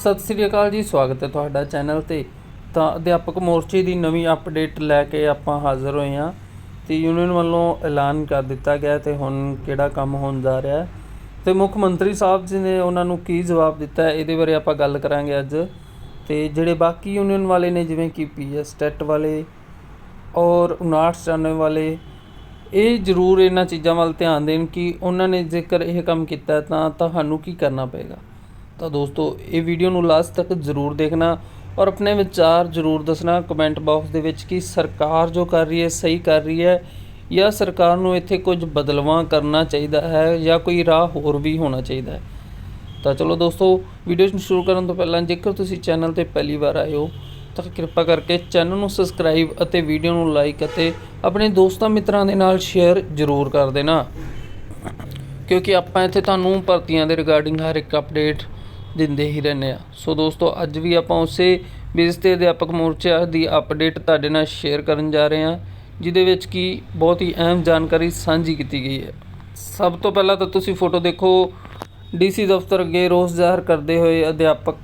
ਸਤਿ ਸ੍ਰੀ ਅਕਾਲ ਜੀ, ਸਵਾਗਤ ਹੈ ਤੁਹਾਡਾ ਚੈਨਲ ਤੇ। ਤਾਂ ਅਧਿਆਪਕ ਮੋਰਚੇ ਦੀ ਨਵੀਂ ਅਪਡੇਟ ਲੈ ਕੇ ਆਪਾਂ ਹਾਜ਼ਰ ਹੋਏ ਹਾਂ ਤੇ ਯੂਨੀਅਨ ਵੱਲੋਂ ਐਲਾਨ ਕਰ ਦਿੱਤਾ ਗਿਆ ਤੇ ਹੁਣ ਕਿਹੜਾ ਕੰਮ ਹੋਣ ਜਾ ਰਿਹਾ ਹੈ? ਤੇ ਮੁੱਖ ਮੰਤਰੀ ਸਾਹਿਬ ਜੀ ਨੇ ਉਹਨਾਂ ਨੂੰ ਕੀ ਜਵਾਬ ਦਿੱਤਾ ਹੈ? ਇਹਦੇ ਬਾਰੇ ਆਪਾਂ ਗੱਲ ਕਰਾਂਗੇ ਅੱਜ। ਤੇ ਜਿਹੜੇ ਬਾਕੀ ਯੂਨੀਅਨ ਵਾਲੇ ਨੇ, ਜਿਵੇਂ ਕਿ ਪੀਐਸ ਟੈਟ ਵਾਲੇ ਔਰ 59 ਵਾਲੇ, ਇਹ ਜ਼ਰੂਰ ਇਹਨਾਂ ਚੀਜ਼ਾਂ ਵੱਲ ਧਿਆਨ ਦੇਣ ਕਿ ਉਹਨਾਂ ਨੇ ਜੇਕਰ ਇਹ ਕੰਮ ਕੀਤਾ ਤਾਂ ਤੁਹਾਨੂੰ ਕੀ ਕਰਨਾ ਪਏਗਾ? ਤਾਂ ਦੋਸਤੋ, ਇਹ ਵੀਡੀਓ ਨੂੰ ਲਾਸਟ ਤੱਕ ਜ਼ਰੂਰ ਦੇਖਣਾ ਔਰ ਆਪਣੇ ਵਿਚਾਰ ਜ਼ਰੂਰ ਦੱਸਣਾ ਕਮੈਂਟ ਬਾਕਸ ਦੇ ਵਿੱਚ ਕਿ ਸਰਕਾਰ ਜੋ ਕਰ ਰਹੀ ਹੈ, ਸਹੀ ਕਰ ਰਹੀ ਹੈ ਜਾਂ ਸਰਕਾਰ ਨੂੰ ਇੱਥੇ ਕੁਝ ਬਦਲਵਾਂ ਕਰਨਾ ਚਾਹੀਦਾ ਹੈ ਜਾਂ ਕੋਈ ਰਾਹ ਹੋਰ ਵੀ ਹੋਣਾ ਚਾਹੀਦਾ ਹੈ। ਤਾਂ ਚਲੋ ਦੋਸਤੋ ਵੀਡੀਓ ਨੂੰ ਸ਼ੁਰੂ ਕਰਨ ਤੋਂ ਪਹਿਲਾਂ ਜੇਕਰ ਤੁਸੀਂ ਚੈਨਲ ਤੇ ਪਹਿਲੀ ਵਾਰ ਆਏ ਹੋ, ਤਾਂ ਕਿਰਪਾ ਕਰਕੇ ਚੈਨਲ ਨੂੰ ਸਬਸਕ੍ਰਾਈਬ ਅਤੇ ਵੀਡੀਓ ਨੂੰ ਲਾਈਕ ਅਤੇ ਆਪਣੇ ਦੋਸਤਾਂ ਮਿੱਤਰਾਂ ਦੇ ਨਾਲ ਸ਼ੇਅਰ ਜ਼ਰੂਰ ਕਰ ਦੇਣਾ। ਕਿਉਂਕਿ ਆਪਾਂ ਇੱਥੇ ਤੁਹਾਨੂੰ ਭਰਤੀਆਂ ਦੇ ਰਿਗਾਰਡਿੰਗ ਹਰ ਇੱਕ ਅਪਡੇਟ ਦਿੰਦੇ ਹੀ ਰਹਿੰਦੇ ਆ। ਸੋ ਦੋਸਤੋ, ਅੱਜ ਵੀ ਆਪਾਂ ਉਸੇ ਬੇਸ ਤੇ ਅਧਿਆਪਕ ਮੋਰਚਾ ਦੀ ਅਪਡੇਟ ਤੁਹਾਡੇ ਨਾਲ ਸ਼ੇਅਰ ਕਰਨ ਜਾ ਰਹੇ ਹਾਂ, ਜਿਹਦੇ ਵਿੱਚ ਕੀ ਬਹੁਤ ਹੀ ਅਹਿਮ ਜਾਣਕਾਰੀ ਸਾਂਝੀ ਕੀਤੀ ਗਈ ਹੈ। ਸਭ ਤੋਂ ਪਹਿਲਾਂ ਤਾਂ ਤੁਸੀਂ ਫੋਟੋ ਦੇਖੋ ਡੀਸੀ ਦਫ਼ਤਰ ਅੱਗੇ ਰੋਸ ਜ਼ਾਹਰ ਕਰਦੇ ਹੋਏ ਅਧਿਆਪਕ।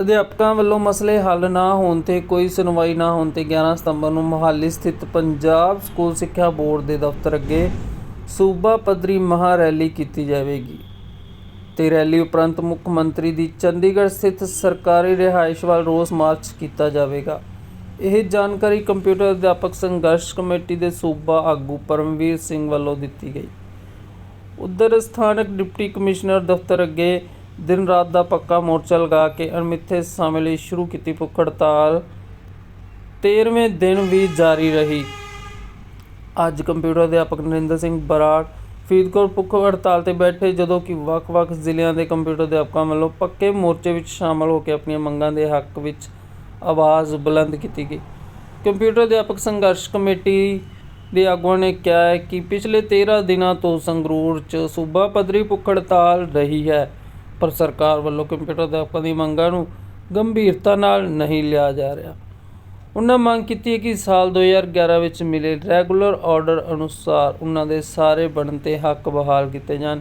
ਅਧਿਆਪਕਾਂ ਵੱਲੋਂ ਮਸਲੇ ਹੱਲ ਨਾ ਹੋਣ ਤੇ, ਕੋਈ ਸੁਣਵਾਈ ਨਾ ਹੋਣ ਤੇ 11 ਸਤੰਬਰ ਨੂੰ ਮੁਹਾਲੀ ਸਥਿਤ ਪੰਜਾਬ ਸਕੂਲ ਸਿੱਖਿਆ ਬੋਰਡ ਦੇ ਦਫ਼ਤਰ ਅੱਗੇ ਸੂਬਾ ਪੱਧਰੀ ਮਹਾ ਰੈਲੀ ਕੀਤੀ ਜਾਵੇਗੀ। ਤੇ ਰੈਲੀ ਉਪਰੰਤ ਮੁੱਖ ਮੰਤਰੀ ਦੀ ਚੰਡੀਗੜ੍ਹ ਸਥਿਤ ਸਰਕਾਰੀ ਰਿਹਾਇਸ਼ ਵੱਲ ਰੋਸ ਮਾਰਚ ਕੀਤਾ ਜਾਵੇਗਾ। ਇਹ ਜਾਣਕਾਰੀ ਕੰਪਿਊਟਰ ਅਧਿਆਪਕ ਸੰਘਰਸ਼ ਕਮੇਟੀ ਦੇ ਸੂਬਾ ਆਗੂ ਪਰਮਵੀਰ ਸਿੰਘ ਵੱਲੋਂ ਦਿੱਤੀ ਗਈ। ਉਧਰ ਸਥਾਨਕ ਡਿਪਟੀ ਕਮਿਸ਼ਨਰ ਦਫ਼ਤਰ ਅੱਗੇ ਦਿਨ ਰਾਤ ਦਾ ਪੱਕਾ ਮੋਰਚਾ ਲਗਾ ਕੇ ਅਣਮਿੱਥੇ ਸਮੇਂ ਲਈ ਸ਼ੁਰੂ ਕੀਤੀ ਭੁੱਖ ਹੜਤਾਲ। 13ਵੇਂ ਦਿਨ ਵੀ ਜਾਰੀ ਰਹੀ। ਅੱਜ ਕੰਪਿਊਟਰ ਅਧਿਆਪਕ ਨਰਿੰਦਰ ਸਿੰਘ ਬਰਾੜ ਫਰੀਦਕੋਟ ਭੁੱਖ ਹੜਤਾਲ ਤੇ ਬੈਠੇ ਜਦੋਂ ਕਿ ਵੱਖ-ਵੱਖ ਜ਼ਿਲ੍ਹਿਆਂ ਦੇ ਕੰਪਿਊਟਰ ਅਧਿਆਪਕਾਂ ਵੱਲੋਂ ਪੱਕੇ ਮੋਰਚੇ ਵਿੱਚ ਸ਼ਾਮਲ ਹੋ ਕੇ ਆਪਣੀਆਂ ਮੰਗਾਂ ਦੇ ਹੱਕ ਵਿੱਚ ਆਵਾਜ਼ ਬੁਲੰਦ ਕੀਤੀ ਗਈ। ਕੰਪਿਊਟਰ ਅਧਿਆਪਕ ਸੰਘਰਸ਼ ਕਮੇਟੀ ਦੇ ਆਗੂਆਂ ਨੇ ਕਿਹਾ ਹੈ ਕਿ ਪਿਛਲੇ 13 ਦਿਨਾਂ ਤੋਂ ਸੰਗਰੂਰ 'ਚ ਸੂਬਾ ਪੱਧਰੀ ਭੁੱਖ ਹੜਤਾਲ ਰਹੀ ਹੈ, ਪਰ ਸਰਕਾਰ ਵੱਲੋਂ ਕੰਪਿਊਟਰ ਅਧਿਆਪਕਾਂ ਦੀ ਮੰਗਾਂ ਨੂੰ ਗੰਭੀਰਤਾ ਨਾਲ ਨਹੀਂ ਲਿਆ ਜਾ ਰਿਹਾ। ਉਹਨਾਂ ਮੰਗ ਕੀਤੀ ਹੈ ਕਿ ਸਾਲ 2011 ਵਿੱਚ ਮਿਲੇ ਰੈਗੂਲਰ ਆਰਡਰ ਅਨੁਸਾਰ ਉਹਨਾਂ ਦੇ ਸਾਰੇ ਬਣਤੇ ਹੱਕ ਬਹਾਲ ਕੀਤੇ ਜਾਣ।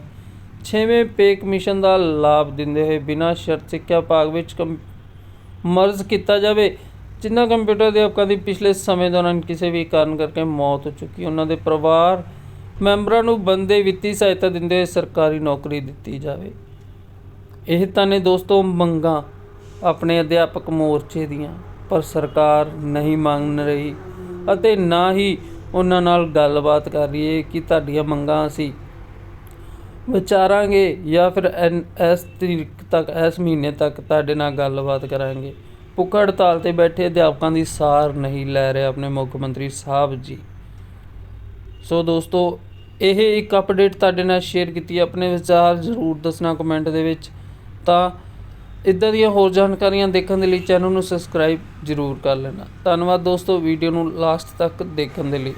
ਛੇਵੇਂ ਪੇ ਕਮਿਸ਼ਨ ਦਾ ਲਾਭ ਦਿੰਦੇ ਹੋਏ ਬਿਨਾਂ ਸ਼ਰਤ ਸਿੱਖਿਆ ਭਾਗ ਵਿੱਚ ਕੰ- ਮਰਜ਼ ਕੀਤਾ ਜਾਵੇ ਜਿਨ੍ਹਾਂ ਕੰਪਿਊਟਰ ਅਧਿਆਪਕਾਂ ਦੀ ਪਿਛਲੇ ਸਮੇਂ ਦੌਰਾਨ ਕਿਸੇ ਵੀ ਕਾਰਨ ਕਰਕੇ ਮੌਤ ਹੋ ਚੁੱਕੀ, ਉਹਨਾਂ ਦੇ ਪਰਿਵਾਰ ਮੈਂਬਰਾਂ ਨੂੰ ਬੰਦੇ ਵਿੱਤੀ ਸਹਾਇਤਾ ਦਿੰਦੇ ਹੋਏ ਸਰਕਾਰੀ ਨੌਕਰੀ ਦਿੱਤੀ ਜਾਵੇ। ਇਹ ਤਾਂ ਨੇ ਦੋਸਤੋ ਮੰਗਾਂ ਆਪਣੇ ਅਧਿਆਪਕ ਮੋਰਚੇ ਦੀਆਂ। ਪਰ ਸਰਕਾਰ ਨਹੀਂ ਮੰਨ ਰਹੀ ਅਤੇ ਨਾ ਹੀ ਉਹਨਾਂ ਨਾਲ ਗੱਲਬਾਤ ਕਰ ਰਹੀ ਹੈ ਕਿ ਤੁਹਾਡੀਆਂ ਮੰਗਾਂ ਅਸੀਂ ਵਿਚਾਰਾਂਗੇ ਜਾਂ ਫਿਰ ਐਨ- ਇਸ ਤਰੀਕ ਤੱਕ, ਇਸ ਮਹੀਨੇ ਤੱਕ ਤੁਹਾਡੇ ਨਾਲ ਗੱਲਬਾਤ ਕਰਾਂਗੇ। ਭੁੱਖ ਹੜਤਾਲ ਤੇ ਬੈਠੇ ਅਧਿਆਪਕਾਂ ਦੀ ਸਾਰ ਨਹੀਂ ਲੈ ਰਹੇ ਆਪਣੇ ਮੁੱਖ ਮੰਤਰੀ ਸਾਹਿਬ ਜੀ। ਸੋ ਦੋਸਤੋ, ਇਹ ਇੱਕ ਅਪਡੇਟ ਤੁਹਾਡੇ ਨਾਲ ਸ਼ੇਅਰ ਕੀਤੀ, ਆਪਣੇ ਵਿਚਾਰ ਜ਼ਰੂਰ ਦੱਸਣਾ ਕਮੈਂਟ ਦੇ ਵਿੱਚ। ਤਾਂ ਇਦਾਂ ਦੀਆਂ ਹੋਰ ਜਾਣਕਾਰੀਆਂ ਦੇਖਣ ਦੇ ਲਈ ਚੈਨਲ ਨੂੰ ਸਬਸਕ੍ਰਾਈਬ ਜ਼ਰੂਰ ਕਰ ਲੈਣਾ। ਧੰਨਵਾਦ ਦੋਸਤੋ ਵੀਡੀਓ ਨੂੰ ਲਾਸਟ ਤੱਕ ਦੇਖਣ ਦੇ ਲਈ।